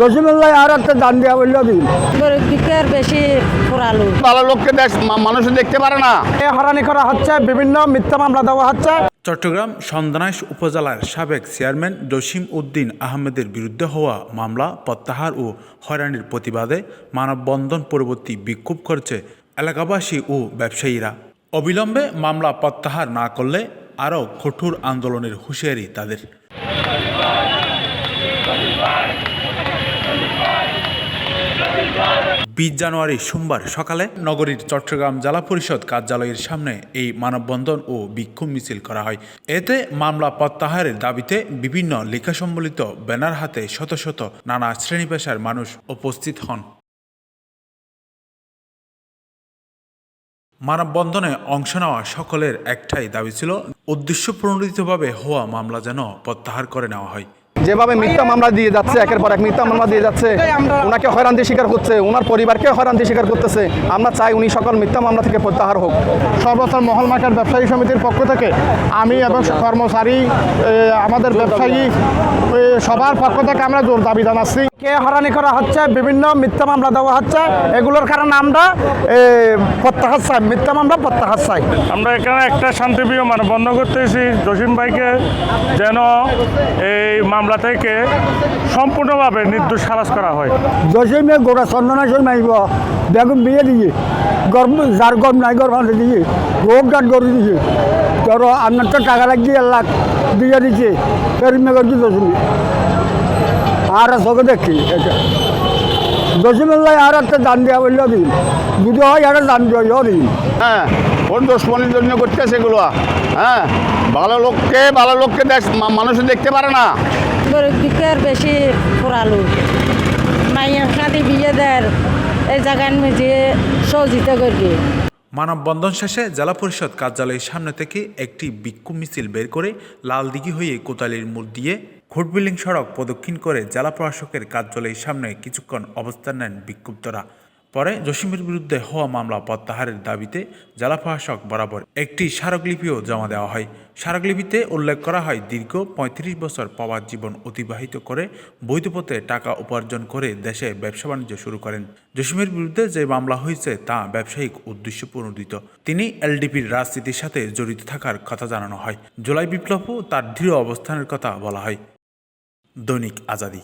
আর একটা দান দেওয়া বলল দিন গরিব বেশি পোড়ালো ভালো লোককে দেখ মানুষ দেখতে পারে না। এ হরানি করা হচ্ছে বিভিন্ন মিথ্যা মামলা দেওয়া হচ্ছে। চট্টগ্রাম সন্দানাইশ উপজেলার সাবেক চেয়ারম্যান জসিম উদ্দিন আহমেদের বিরুদ্ধে হওয়া মামলা প্রত্যাহার ও হয়রানির প্রতিবাদে মানববন্ধন পরবর্তী বিক্ষোভ করছে এলাকাবাসী ও ব্যবসায়ীরা। অবিলম্বে মামলা প্রত্যাহার না করলে আরও কঠোর আন্দোলনের হুঁশিয়ারি তাদের। বিশ জানুয়ারি সোমবার সকালে নগরীর চট্টগ্রাম জেলা পরিষদ কার্যালয়ের সামনে এই মানববন্ধন ও বিক্ষোভ মিছিল করা হয়। এতে মামলা প্রত্যাহারের দাবিতে বিভিন্ন লেখা সম্বলিত ব্যানার হাতে শত শত নানা শ্রেণি পেশার মানুষ উপস্থিত হন। মানববন্ধনে অংশ নেওয়া সকলের একটাই দাবি ছিল উদ্দেশ্য প্রণোদিতভাবে হওয়া মামলা যেন প্রত্যাহার করে নেওয়া হয়। যেভাবে মিথ্যা মামলা দিয়ে যাচ্ছে একের পর এক মিথ্যা মামলা দিয়ে যাচ্ছে ওনাকে হয়রান্তি স্বীকার করছে ওনার পরিবারকে হয়রান্তি স্বীকার করতেছে। আমরা চাই উনি সকল মিথ্যা মামলা থেকে প্রত্যাহার হোক। সর্বস্তর মহল মাঠের ব্যবসায়ী সমিতির পক্ষ থেকে আমি এবং কর্মচারী আমাদের ব্যবসায়ী সবার পক্ষ থেকে আমরা জোর দাবি জানাচ্ছি। কে হরানি করা হচ্ছে বিভিন্ন মিথ্যা মামলা দেওয়া হচ্ছে এগুলোর কারণে আমরা প্রত্যাহার চাই মিথ্যা মামলা প্রত্যাহার চাই। আমরা এখানে একটা শান্তিপ্রিয় মানববন্ধন করতেছি জসিম ভাইকে যেন এই মামলা থেকে সম্পূর্ণভাবে নির্দোষ খালাস করা হয়। জসিমে গোড়া চন্দনা সই মাইব বেগুন বিয়ে দিয়ে গরম যার গরম নাই গরম আনতে দিয়ে রোগ গান গরু দিয়ে তোর আপনার তো টাকা লাগিয়ে লাখ দিয়ে দিচ্ছে করছি জসিমে। আর চোখে দেখি জসিমুল্লাহ আর একটা দান দেওয়া বলল দিন। যদি হয় আর দান দেওয়া দিন। হ্যাঁ কোন দুশ্মনের জন্য করতেছে সেগুলো? হ্যাঁ ভালো লোককে ভালো লোককে দেখ মানুষ দেখতে পারে না। দুঃখের বেশি পোড়ালো। মাইয়া খাদি বিয়ে দেয় এই জায়গায় যে সহযোগিতা করবে মানববন্ধন শেষে জেলা পরিষদ কার্যালয়ের সামনে থেকে একটি বিক্ষোভ মিছিল বের করে লালদিঘি হয়ে কোতালির মোড় দিয়ে ঘোটবিলিং সড়ক প্রদক্ষিণ করে জেলা প্রশাসকের কার্যালয়ের সামনে কিছুক্ষণ অবস্থান নেন বিক্ষুব্ধরা। পরে জসিমের বিরুদ্ধে হওয়া মামলা প্রত্যাহারের দাবিতে জেলা প্রশাসক বরাবর একটি স্মারকলিপিও জমা দেওয়া হয়। স্মারকলিপিতে উল্লেখ করা হয়, দীর্ঘ পঁয়ত্রিশ বছর পাওয়ার জীবন অতিবাহিত করে বৈধ পথে টাকা উপার্জন করে দেশে ব্যবসা বাণিজ্য শুরু করেন। জসিমের বিরুদ্ধে যে মামলা হয়েছে তা ব্যবসায়িক উদ্দেশ্য প্রণোদিত। তিনি এলডিপির রাজনীতির সাথে জড়িত থাকার কথা জানানো হয়। জুলাই বিপ্লবও তার দৃঢ় অবস্থানের কথা বলা হয়। দৈনিক আজাদি।